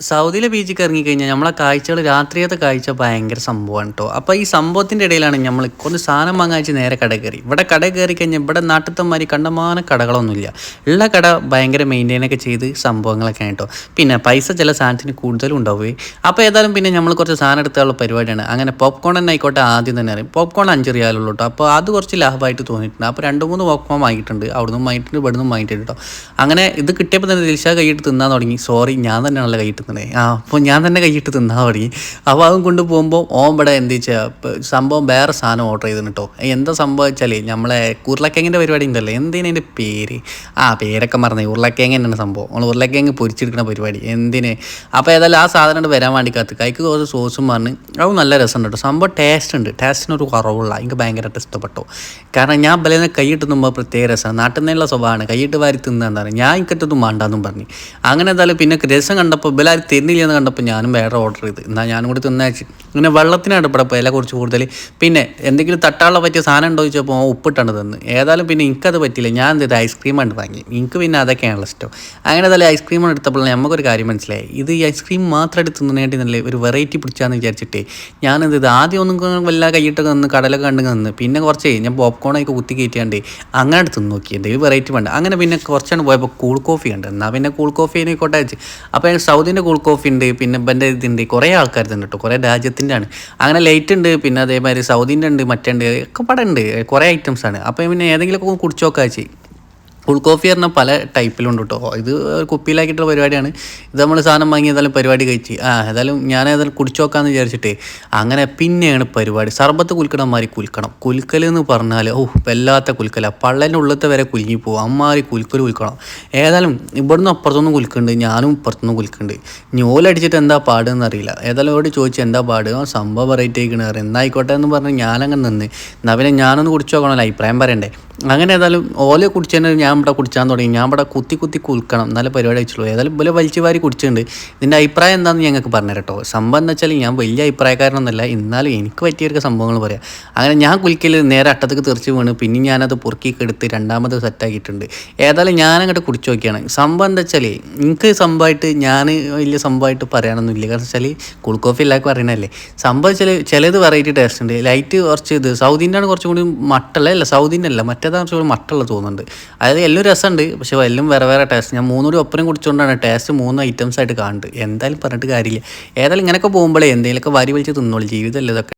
സൗദിയിലെ ബീച്ചിൽ ഇറങ്ങിക്കഴിഞ്ഞാൽ നമ്മളെ കാഴ്ചകൾ രാത്രിയത്തെ കാഴ്ച ഭയങ്കര സംഭവമാണ് കേട്ടോ അപ്പോൾ ഈ സംഭവത്തിന്റെ ഇടയിലാണ് നമ്മൾ കുറച്ച് സാധനം വാങ്ങാച്ച് നേരെ കട കയറി. ഇവിടെ കട കയറി കഴിഞ്ഞാൽ ഇവിടെ നാട്ടിലത്തമാതിരി കണ്ടമാന കടകളൊന്നുമില്ല. ഉള്ള കട ഭയങ്കര മെയിന്റെയിനൊക്കെ ചെയ്ത് സംഭവങ്ങളൊക്കെ ആണ് കേട്ടോ പിന്നെ പൈസ ചില സാധനത്തിന് കൂടുതലും ഉണ്ടാവുകയെ അപ്പോൾ ഏതായാലും പിന്നെ നമ്മൾ കുറച്ച് സാധനം എടുത്തുള്ള പരിപാടിയാണ്. അങ്ങനെ പോപ്കോൺ തന്നെ ആയിക്കോട്ടെ ആദ്യം തന്നെ അറിയും. പോപ്കോൺ അഞ്ച് റിയാലുള്ളൂ കേട്ടോ അപ്പോൾ അത് കുറച്ച് ലാഭമായിട്ട് തോന്നിയിട്ടുണ്ട്. അപ്പോൾ രണ്ട് മൂന്ന് പോപ്കോൺ വാങ്ങിയിട്ടുണ്ട്. അവിടുന്ന് വാങ്ങിയിട്ടുണ്ട് ഇവിടുന്ന് വാങ്ങിയിട്ടുണ്ട് കേട്ടോ അങ്ങനെ ഇത് കിട്ടിയപ്പോൾ തന്നെ ദിൽഷ കൈയിട്ട് തിന്നാൻ തുടങ്ങി. സോറി ഞാൻ തന്നെയാണല്ലോ കൈയിട്ട് തിന്നേ ആ അപ്പോൾ ഞാൻ തന്നെ കൈയിട്ട് തിന്നാൻ തുടങ്ങി അപ്പോൾ അതും കൊണ്ട് പോകുമ്പോൾ ഓൻ ഇവിടെ എന്ത് സംഭവം വേറെ സാധനം ഓർഡർ ചെയ്തിന് കേട്ടോ എന്താ സംഭവം വെച്ചാൽ നമ്മളെ ഉരുളക്കിഴങ്ങിന്റെ പരിപാടി ഉണ്ടല്ലോ. എന്തിനാ അതിന്റെ പേര്? ആ പേരൊക്കെ മറന്നേ. ഉരുളക്കിഴങ്ങ് തന്നെയാണ് സംഭവം. നമ്മൾ ഉരുളക്കിഴങ്ങ് പൊരിച്ചെടുക്കുന്ന പരിപാടി. എന്തിന്? അപ്പോൾ ഏതായാലും ആ സാധനം വരാൻ വേണ്ടി കാത്ത്. കൈക്ക് കുറച്ച് സോസും പറഞ്ഞ് അത് നല്ല രസമുണ്ട് കേട്ടോ. സംഭവം ടേസ്റ്റ് ഉണ്ട്. ടേസ്റ്റിനൊരു കുറവുള്ള. എനിക്ക് ഭയങ്കരമായിട്ട് ഇഷ്ടപ്പെട്ടു. കാരണം ഞാൻ ബലേന്ന് കൈയിട്ട് തിന്നുമ്പോൾ പ്രത്യേക രസമാണ് നാട്ടിൽ നിന്നുള്ള സ്വഭാവമാണ്. കൈയിട്ട് വാരി തിന്നാന്ന് പറഞ്ഞു. ഞാൻ ഇക്കറ്റൊന്നും വേണ്ടാന്നും പറഞ്ഞു. അങ്ങനെ എന്തായാലും പിന്നെ രസം കണ്ടപ്പോൾ ബലാരി തരുന്നില്ല എന്ന് കണ്ടപ്പോൾ ഞാനും വേറെ ഓർഡർ ചെയ്ത്. എന്നാൽ ഞാനും കൂടി തിന്നയച്ച് ഇങ്ങനെ വെള്ളത്തിനാണ് ഇവിടെ വില കുറച്ച് കൂടുതൽ പിന്നെ എന്തെങ്കിലും തട്ടാനുള്ള പറ്റിയ സാധനം ഉണ്ടോ ചോദിച്ചപ്പോൾ ഉപ്പിട്ടാണ് തന്ന്. ഏതായാലും പിന്നെ എനിക്കത് പറ്റില്ല ഞാൻ എന്ത് ചെയ്ത്? ഐസ്ക്രീമാണ് വാങ്ങി. എനിക്ക് പിന്നെ അതൊക്കെയാണല്ലോ ഇഷ്ടം. അങ്ങനെ തന്നെ ഐസ്ക്രീമാണ് എടുത്തപ്പോൾ നമുക്കൊരു കാര്യം മനസ്സിലായി. ഇത് ഈ ഐസ്ക്രീം മാത്രം എടുത്ത് തിന്നേണ്ടി നല്ല ഒരു വെറൈറ്റി പിടിച്ചാന്ന് വിചാരിച്ചിട്ട് ഞാൻ എന്ത് ആദ്യം ഒന്നും വല്ല കൈയിട്ടൊക്കെ നിന്ന് കടലൊക്കെ കണ്ടു നിന്ന്. പിന്നെ കുറച്ച് ഞാൻ പോപ്കോണൊക്കെ കുത്തി കയറ്റിയാണ്ട് അങ്ങനെ തിന്ന് നോക്കി. എന്തെങ്കിലും വെറൈറ്റി വേണ്ട. അങ്ങനെ പിന്നെ കുറച്ചാണ് പോയപ്പോൾ കൂൾ കോഫി ഉണ്ട് എന്നാൽ പിന്നെ കൂൾ കോഫി ആയിക്കോട്ടെ അപ്പോൾ സൗദിന്റെ കൂൾ കോഫി ഉണ്ട് പിന്നെ ഇവന്റെ ഇതുണ്ട് കുറേ ആൾക്കാർ ഉണ്ട് കേട്ടോ കുറേ രാജ്യത്തിന്റെ ആണ് അങ്ങനെ ലൈറ്റ് ഉണ്ട് പിന്നെ അതേമാതിരി സൗദിന്റെ ഉണ്ട് മറ്റേ ഉണ്ട് ഒക്കെ പടം ഉണ്ട് കുറേ ഐറ്റംസ് ആണ്. അപ്പോൾ പിന്നെ ഏതെങ്കിലുമൊക്കെ കുടിച്ചു ഫുൾ കോഫി പറഞ്ഞാൽ പല ടൈപ്പിലുണ്ട് കേട്ടോ ഇത് കുപ്പിയിലാക്കിയിട്ടുള്ള പരിപാടിയാണ്. ഇത് നമ്മൾ സാധനം വാങ്ങി ഏതായാലും പരിപാടി കഴിച്ച്. ആ ഏതായാലും ഞാൻ ഏതായാലും കുടിച്ചു നോക്കാമെന്ന് വിചാരിച്ചിട്ട് അങ്ങനെ പിന്നെയാണ് പരിപാടി. സർബത്ത് കുൽക്കണം മാതിരി കുൽക്കണം. കുൽക്കൽ എന്ന് പറഞ്ഞാൽ ഓ വല്ലാത്ത കുൽക്കല. പള്ളന്റെ ഉള്ളത്തെ വരെ കുലുങ്ങി പോകും അമ്മാരി കുൽക്കൽ കുൽക്കണം. ഏതായാലും ഇവിടുന്ന് അപ്പുറത്തൊന്നും കുൽക്കുന്നുണ്ട് ഞാനും ഇപ്പുറത്തൊന്നും കുൽക്കുന്നുണ്ട് ഞോലടിച്ചിട്ട് എന്താ പാടുന്ന് അറിയില്ല. ഏതായാലും അവിടെ ചോദിച്ചു എന്താ പാട്? സംഭവം വെറൈറ്റി ആയിക്കണ. എന്നായിക്കോട്ടെ എന്ന് പറഞ്ഞാൽ ഞാനങ്ങനെ നിന്ന്. എന്നാൽ പിന്നെ ഞാനൊന്ന് കുടിച്ചു നോക്കണമല്ലോ അഭിപ്രായം പറയണ്ടേ? അങ്ങനെ ഏതായാലും ഓല കുടിച്ചതിന് ഞാൻ ഇവിടെ കുടിച്ചാൻ തുടങ്ങി. ഞാൻ ഇവിടെ കുത്തി കുത്തി കുൽക്കണം. നല്ല പരിപാടി വെച്ചുള്ളൂ ഏതായാലും ഇതുപോലെ വലിച്ചു വാരി കുടിച്ചിട്ടുണ്ട്. ഇതിന്റെ അഭിപ്രായം എന്താണെന്ന് ഞങ്ങൾക്ക് പറഞ്ഞു കേട്ടോ. സംഭവം എന്ന് വെച്ചാൽ ഞാൻ വലിയ അഭിപ്രായക്കാരനൊന്നുമല്ല. എന്നാലും എനിക്ക് പറ്റിയൊരു സംഭവങ്ങൾ പറയാം. അങ്ങനെ ഞാൻ കുലിക്കൽ നേരെ അട്ടത്തേക്ക് തെറിച്ച് വീണ്. പിന്നെ ഞാനത് പൊറുക്കിയൊക്കെ എടുത്ത് രണ്ടാമത് സെറ്റാക്കിയിട്ടുണ്ട് ഏതായാലും ഞാനങ്ങോട്ട് കുടിച്ചു നോക്കിയാണ്. സംഭവം എന്താ വെച്ചാൽ എനിക്ക് സംഭവമായിട്ട് ഞാൻ വലിയ സംഭവമായിട്ട് പറയാനൊന്നുമില്ല. കാരണം വെച്ചാൽ കൂൾ കോഫി എല്ലാവർക്കും അറിയണല്ലേ സംഭവം വെച്ചാൽ ചിലത് വെറൈറ്റി ടേസ്റ്റ് ഉണ്ട്. ലൈറ്റ് കുറച്ച് ഇത്. സൗദിന്റെ ആണ് കുറച്ചും കൂടി മട്ടല്ല അല്ല? സൗദിന്റെ അല്ല മറ്റേതാണ് കുറച്ചുകൂടി മട്ടുള്ള തോന്നുന്നുണ്ട്. അതായത് എല്ലാം രസമുണ്ട് പക്ഷേ എല്ലാം വേറെ വേറെ ടേസ്റ്റ് ഞാൻ മൂന്നൂടി ഒപ്പരം കുടിച്ചുകൊണ്ടാണ് ടേസ്റ്റ് മൂന്ന് ഐറ്റംസ് ആയിട്ട് കാണുന്നത്. എന്തായാലും പറഞ്ഞിട്ട് കാര്യമില്ല. ഏതായാലും ഇങ്ങനെയൊക്കെ പോകുമ്പോഴേ എന്തെങ്കിലുമൊക്കെ വരി വലിച്ച് തിന്നോളൂ. ജീവിതമല്ലേ ഇതൊക്കെ.